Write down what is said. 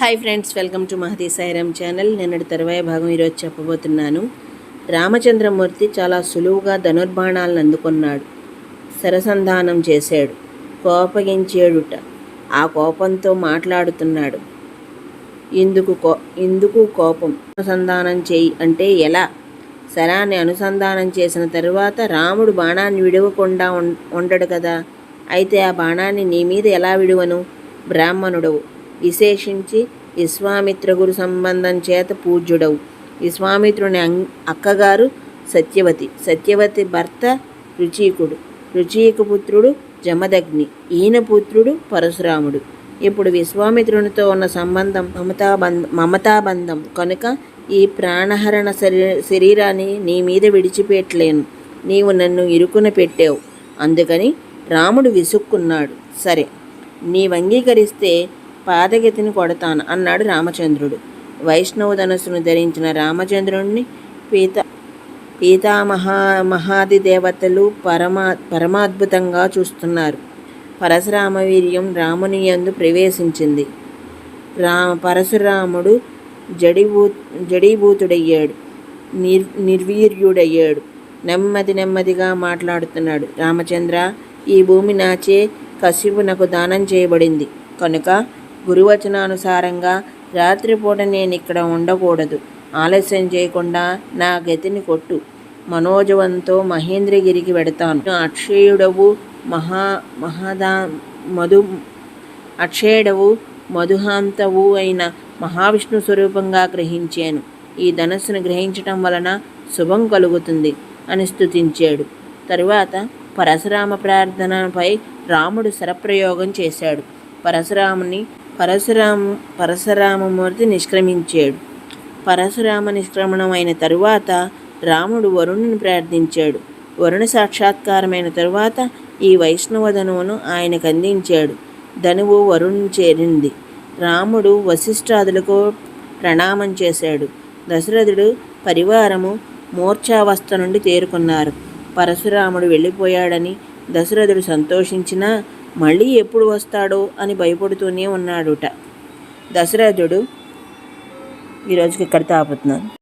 Hi friends welcome to Mahadi Sairam channel నిన్నటి తరువాయ భాగం ఈరోజు చెప్పబోతున్నాను. రామచంద్రమూర్తి చాలా సులువుగా ధనుర్బాణాలను అందుకున్నాడు. సరసంధానం చేశాడు. కోపగించేడుట. ఆ కోపంతో మాట్లాడుతున్నాడు. ఇందుకు కో ఇందుకు కోపం. అనుసంధానం చేయి. అంటే ఎలా? శరాన్ని అనుసంధానం చేసిన తరువాత రాముడు బాణాన్ని విడవకుండా ఉండడు కదా. అయితే ఆ బాణాన్ని నీ మీద ఎలా విడువను? బ్రాహ్మణుడవు. విశేషించి విశ్వామిత్ర గురు సంబంధం చేత పూజ్యుడవు. విశ్వామిత్రుని అం- అక్కగారు సత్యవతి. సత్యవతి భర్త రుచీకుడు. రుచీకు పుత్రుడు జమదగ్ని. ఈయన పుత్రుడు పరశురాముడు. ఇప్పుడు విశ్వామిత్రునితో ఉన్న సంబంధం మమతాబంధం మమతాబంధం కనుక ఈ ప్రాణహరణ శరీ శరీరాన్ని నీ మీద విడిచిపెట్టలేను. నీవు నన్ను ఇరుకున పెట్టావు. అందుకని రాముడు విసుక్కున్నాడు. సరే నీవు అంగీకరిస్తే పాదగతిని కొడతాను అన్నాడు రామచంద్రుడు. వైష్ణవ ధనస్సును ధరించిన రామచంద్రుణ్ణి పీత పీతామహా మహాది దేవతలు పరమా పరమాద్భుతంగా చూస్తున్నారు. పరశురామ వీర్యం రాముని యందు ప్రవేశించింది. రా పరశురాముడు జడిభూ జడీభూతుడయ్యాడు. నిర్ నిర్వీర్యుడయ్యాడు. నెమ్మది నెమ్మదిగా మాట్లాడుతున్నాడు. రామచంద్ర ఈ భూమి నాచే కశ్యపునకు దానం చేయబడింది. కనుక గురువచనానుసారంగా రాత్రిపూట నేను ఇక్కడ ఉండకూడదు. ఆలస్యం చేయకుండా నా గతిని కొట్టు. మనోజవంతో మహేంద్రగిరికి వెడతాను. అక్షయుడవు మహా మహాదా మధు అక్షయుడవు మధుహాంతవు అయిన మహావిష్ణు స్వరూపంగా గ్రహించాను. ఈ ధనస్సును గ్రహించటం వలన శుభం కలుగుతుంది అని స్థుతించాడు తరువాత పరశురామ ప్రార్థనపై రాముడు శరప్రయోగం చేశాడు. పరశురాముని పరశురాము పరశురామమూర్తి నిష్క్రమించాడు. పరశురామ నిష్క్రమణం అయిన తరువాత రాముడు వరుణుని ప్రార్థించాడు. వరుణ సాక్షాత్కారమైన తరువాత ఈ వైష్ణవ ధనువును ఆయనకు అందించాడు. ధనువు వరుణ్ చేరింది. రాముడు వశిష్ఠాదులకు ప్రణామం చేశాడు. దశరథుడు పరివారము మూర్ఛావస్థ నుండి తేరుకున్నారు. పరశురాముడు వెళ్ళిపోయాడని దశరథుడు సంతోషించినా మళ్ళీ ఎప్పుడు వస్తాడో అని భయపడుతూనే ఉన్నాడుట. దశరథుడు ఈరోజుకి ఇక్కడ తాపుతున్నాను